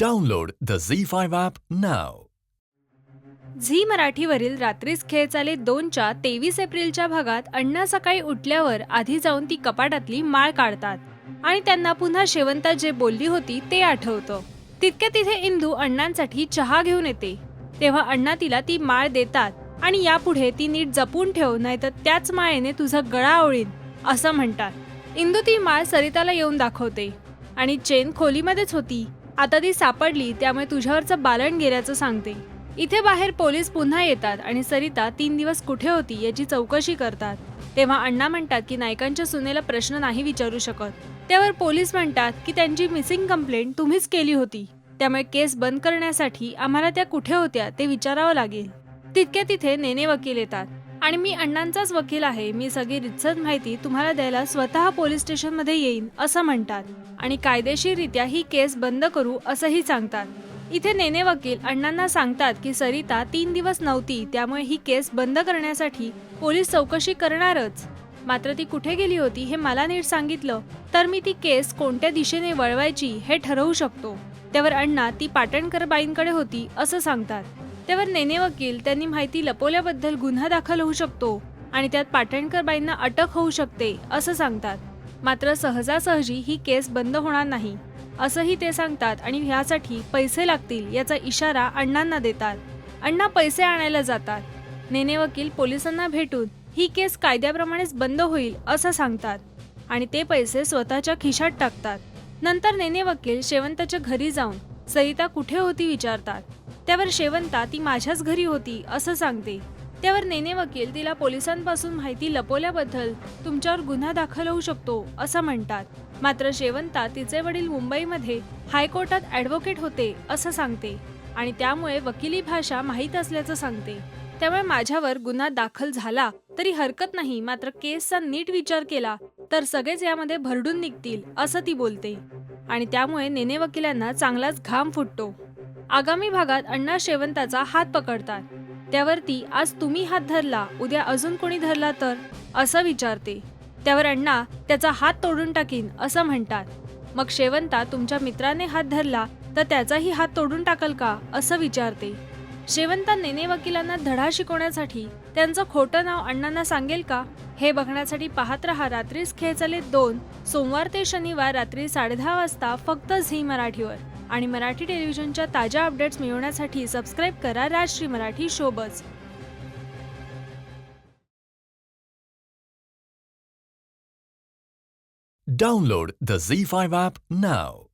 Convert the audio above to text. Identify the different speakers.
Speaker 1: Download the Zee five app now
Speaker 2: Zee मराठीवरील रात्रीच खेळ चाले दोनच्या तेवीस एप्रिलच्या भागात अण्णा सकाळी उठल्यावर आधी जाऊन ती कपाटातली माळ काढतात. आणि त्यांना पुन्हा शेवंता जे बोलली होती ते आठवतं. तितक्या तिथे इंदू अण्णांसाठी चहा घेऊन येते. तेव्हा अण्णा तिला ती माळ देतात आणि यापुढे ती नीट जपून ठेव नाहीतर त्याच माळेने तुझा गळा आवळीन असं म्हणतात. इंदू ती माळ सरिताला येऊन दाखवते. आणि चेन खोलीमध्येच होती. आता ती सापडली त्यामुळे तुझ्यावरचं बालन गेल्याचं सांगते. इथे बाहेर पोलीस पुन्हा येतात आणि सरिता तीन दिवस कुठे होती याची चौकशी करतात. तेव्हा अण्णा म्हणतात की नायकांच्या सुनेला प्रश्न नाही विचारू शकत. त्यावर पोलीस म्हणतात की त्यांची मिसिंग कंप्लेंट तुम्हीच केली होती. त्यामुळे केस बंद करण्यासाठी आम्हाला त्या कुठे होत्या ते विचारावं लागेल. तितक्या तिथे नेने वकील येतात. आणि मी अण्णांचाच वकील आहे. मी सगळी रितसर माहिती तुम्हाला द्यायला स्वतः पोलीस स्टेशनमध्ये येईन असं म्हणतात. आणि कायदेशीररित्या ही केस बंद करू असंही सांगतात. इथे नेने वकील अण्णांना सांगतात की सरिता तीन दिवस नव्हती त्यामुळे ही केस बंद करण्यासाठी पोलीस चौकशी करणारच. मात्र ती कुठे गेली होती हे मला नीट सांगितलं तर मी ती केस कोणत्या दिशेने वळवायची हे ठरवू शकतो. त्यावर अण्णा ती पाटणकर बाईंकडे होती असं सांगतात. त्यावर नेने वकील त्यांनी माहिती लपवल्याबद्दल गुन्हा दाखल होऊ शकतो आणि त्यात पाटणकर बाईंना अटक होऊ शकते असं सांगतात. मात्र सहजासहजी ही केस बंद होणार नाही असंही ते सांगतात आणि ह्यासाठी पैसे लागतील याचा इशारा अण्णांना देतात. अण्णा पैसे आणायला जातात. नेने वकील पोलिसांना भेटून ही केस कायद्याप्रमाणेच बंद होईल असं सांगतात. आणि ते पैसे स्वतःच्या खिशात टाकतात. नंतर नेने वकील शेवंताच्या घरी जाऊन सरिता कुठे होती विचारतात. त्यावर शेवंता ती माझ्याच घरी होती असं सांगते. त्यावर नेने वकील तिला पोलिसांपासून माहिती लपवल्याबद्दल तुमच्यावर गुन्हा दाखल होऊ शकतो असं म्हणतात. मात्र शेवंता तिचे वडील मुंबईमध्ये हायकोर्टात ॲडव्होकेट होते असं सांगते. आणि त्यामुळे वकिली भाषा माहीत असल्याचं सांगते. त्यामुळे माझ्यावर गुन्हा दाखल झाला तरी हरकत नाही मात्र केसचा नीट विचार केला तर सगळेच यामध्ये भरडून निघतील असं ती बोलते. आणि त्यामुळे नेने वकिलांना चांगलाच घाम फुटतो. आगामी भागात अण्णा शेवंताचा हात पकडतात. त्यावरती आज तुम्ही हात धरला उद्या अजून कोणी धरला तर? असं विचारते त्यावर अण्णा त्याचा हात तोडून टाकीन असं म्हणतात. मग शेवंता तुमच्या मित्राने हात धरला तर त्याचाही हात तोडून टाकल का? असं विचारते शेवंता नेने वकिलांना धडा शिकवण्यासाठी त्यांचं खोटं नाव अण्णांना सांगेल का? हे बघण्यासाठी पाहत रहा रात्रीच खेळ चाले दोन सोमवार ते शनिवार रात्री साडेदहा वाजता फक्त झी मराठीवर. आणि मराठी टेलिव्हिजनच्या ताज्या अपडेट्स मिळवण्यासाठी सबस्क्राईब करा Rajshri Marathi ShowBuzz
Speaker 1: Download the Z5 app now.